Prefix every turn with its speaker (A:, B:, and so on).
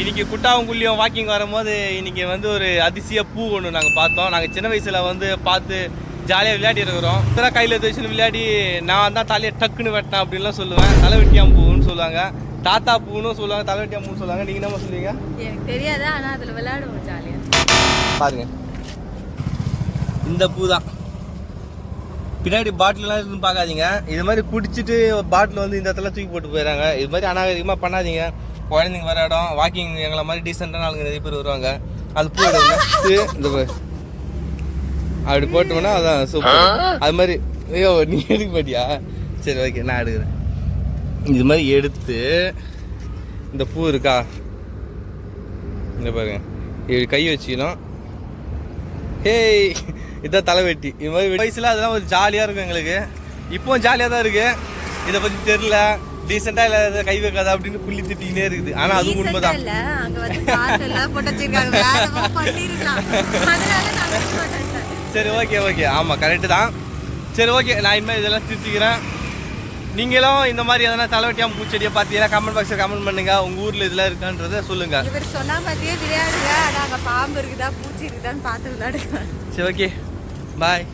A: இன்னைக்கு குட்டாவங்குள்ளியம் வாக்கிங் வரும்போது இன்னைக்கு வந்து ஒரு அதிசய பூ ஒன்று நாங்கள் பார்த்தோம். நாங்கள் சின்ன வயசில் வந்து பார்த்து ஜாலியாக விளையாடி இருக்கிறோம். இதெல்லாம் கையில் வச்சு விளையாடி நான் தான் தலையை டக்குன்னு வெட்டினேன் அப்படின்லாம் சொல்லுவேன். தலைவெட்டியாம் பூன்னு சொல்லுவாங்க. தாத்தா பூன்னு சொல்லுவாங்க தலைவெட்டியாம் பூன்னு சொல்லுவாங்க. நீங்கள் என்ன சொல்லுவீங்க?
B: எனக்கு தெரியாது ஆனா அதுல விளையாடுவோம் ஜாலியா
A: பாருங்க. இந்த பூ தான். பின்னாடி பாட்டிலாம் இருக்குன்னு பார்க்காதீங்க. இது மாதிரி குடிச்சிட்டு பாட்டில் வந்து இந்த இடத்துல தூக்கி போட்டு போயிடறாங்க. இது மாதிரி அநாகரிகமாக பண்ணாதீங்க. குழந்தைங்க வர இடம் வாக்கிங் எங்களை மாதிரி டீசெண்டான ஆளுங்க நிறைய பேர் வருவாங்க. அது பூ பூ, இந்த அப்படி போட்டோம்னா அதான் சூப்பர் அது மாதிரி ஐயோ நீ எடுக்க மாட்டியா சரி ஓகே நான் எடுக்கிறேன். இது மாதிரி எடுத்து இந்த பூ இருக்கா? இந்த பாருங்க. இப்படி கை வச்சுக்கணும். ஹேய் இதான் தலைவெட்டி. இது மாதிரி வயசில் அதெல்லாம் ஒரு ஜாலியாக இருக்கும் எங்களுக்கு. இப்போவும் ஜாலியாக தான் இருக்குது இதை பற்றி தெரில டீசெண்டாக இல்லை கை வைக்காத அப்படின்னு புள்ளி திட்டிக்கினே இருக்குது. ஆனால் அதுவும்
B: Decent ஆ
A: உண்மைதான்.
B: இல்ல. அங்க வந்து காட்டு எல்லாம் போட்டு வச்சிருக்காங்க. வேற ஏதோ பண்ணிருக்கலாம் அதனால நான் வந்து போட்டேன்
A: சரி ஓகே ஓகே ஆமாம் கரெக்டு தான். சரி ஓகே நான் இனிமேல் இதெல்லாம் திருத்திக்கிறேன். நீங்களும் இந்த மாதிரி எதனா தலைவட்டியாம பூச்செடியை பார்த்தீங்கன்னா கமெண்ட் பாக்ஸில் கமெண்ட் பண்ணுங்க. உங்கள் ஊரில் இதெல்லாம் இருக்கான்றதை சொல்லுங்க.
B: இவர் சொன்ன மாதிரியே விளையாடுங்க. ஆனா அங்க பாம்பு இருக்குதா பூச்சி இருக்குதான்னு பார்த்து விளையாடுங்க.
A: சரி ஓகே பாய்